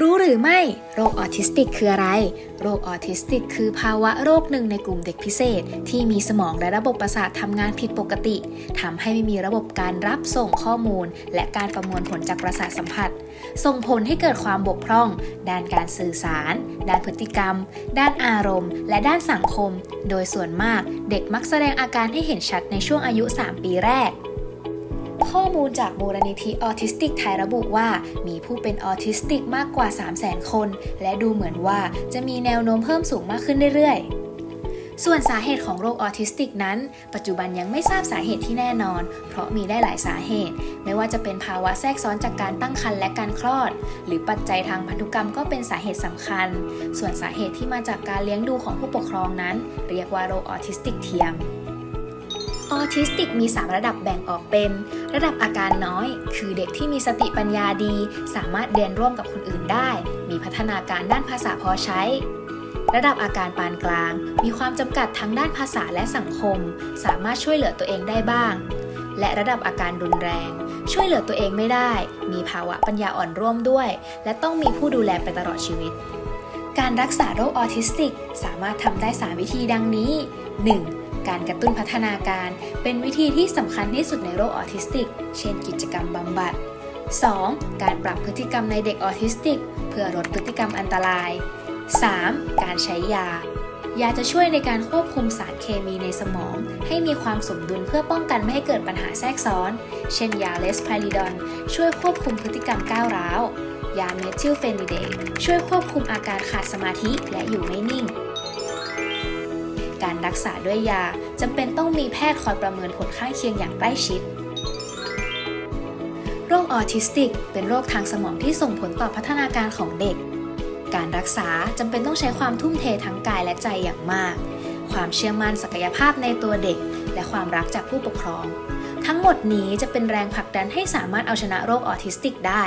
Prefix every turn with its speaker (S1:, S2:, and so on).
S1: รู้หรือไม่โรคออทิสติกคืออะไร โรคออทิสติก คือภาวะโรคหนึ่งในกลุ่มเด็กพิเศษ ที่มีสมองและระบบประสาททำงานผิดปกติทำให้ไม่มีระบบการรับส่งข้อมูล และการประมวลผลจากประสาทสัมผัส ส่งผลให้เกิดความบกพร่อง ด้านการสื่อสาร ด้านพฤติกรรม ด้านอารมณ์ และด้านสังคม โดยส่วนมากเด็กมักแสดงอาการให้เห็นชัดในช่วงอายุ 3 ปีแรก ข้อมูลจากมูลนิธิออทิสติกไทยระบุว่า มีผู้เป็นออทิสติกมากกว่า 300,000 คน และดูเหมือนว่าจะมีแนวโน้มเพิ่มสูงมากขึ้นเรื่อยๆส่วนสาเหตุของโรคออทิสติกนั้น ปัจจุบันยังไม่ทราบสาเหตุที่แน่นอน เพราะมีได้หลายสาเหตุ ไม่ว่าจะเป็นภาวะแทรกซ้อนจากการตั้งครรภ์และการคลอด หรือปัจจัยทางพันธุกรรมก็เป็นสาเหตุสำคัญ ส่วนสาเหตุที่มาจากการเลี้ยงดูของผู้ปกครองนั้น เรียกว่าโรคออทิสติกเทียม ออทิสติกมี 3 ระดับแบ่งออกเป็น ระดับอาการน้อย คือเด็กที่มีสติปัญญาดี สามารถเรียนร่วมกับคนอื่นได้ มีพัฒนาการด้านภาษาพอใช้ ระดับอาการปานกลาง มีความจำกัดทั้งด้านภาษาและสังคม สามารถช่วยเหลือตัวเองได้บ้าง และระดับอาการรุนแรง ช่วยเหลือตัวเองไม่ได้ มีภาวะปัญญาอ่อนร่วมด้วย และต้องมีผู้ดูแลไปตลอดชีวิต การรักษาโรคออทิสติก สามารถทำได้ 3 วิธีดังนี้ 1. การกระตุ้นพัฒนาการ เป็นวิธีที่สำคัญที่สุดในโรคออทิสติก เช่นกิจกรรมบำบัด 2. การปรับพฤติกรรมในเด็กออทิสติก เพื่อลดพฤติกรรมอันตราย 3. การใช้ยา ยาจะช่วยในการควบคุมสารเคมีในสมอง ให้มีความสมดุลเพื่อป้องกันไม่ให้เกิดปัญหาแทรกซ้อน เช่นยาเลสไพริดอนช่วยควบคุมพฤติกรรมก้าวร้าว ยาเมทิลเฟนิเดตช่วยควบคุมอาการขาดสมาธิและอยู่ไม่นิ่ง การรักษาด้วยยาจำเป็นต้องมีแพทย์คอยประเมินผลข้างเคียงอย่างใกล้ชิด โรคออทิสติก เป็นโรคทางสมองที่ส่งผลต่อพัฒนาการของเด็ก การรักษาจำเป็นต้องใช้ความทุ่มเททั้งกายและใจอย่างมาก ความเชื่อมั่นศักยภาพในตัวเด็ก และความรักจากผู้ปกครอง ทั้งหมดนี้จะเป็นแรงผลักดันให้สามารถเอาชนะโรคออทิสติกได้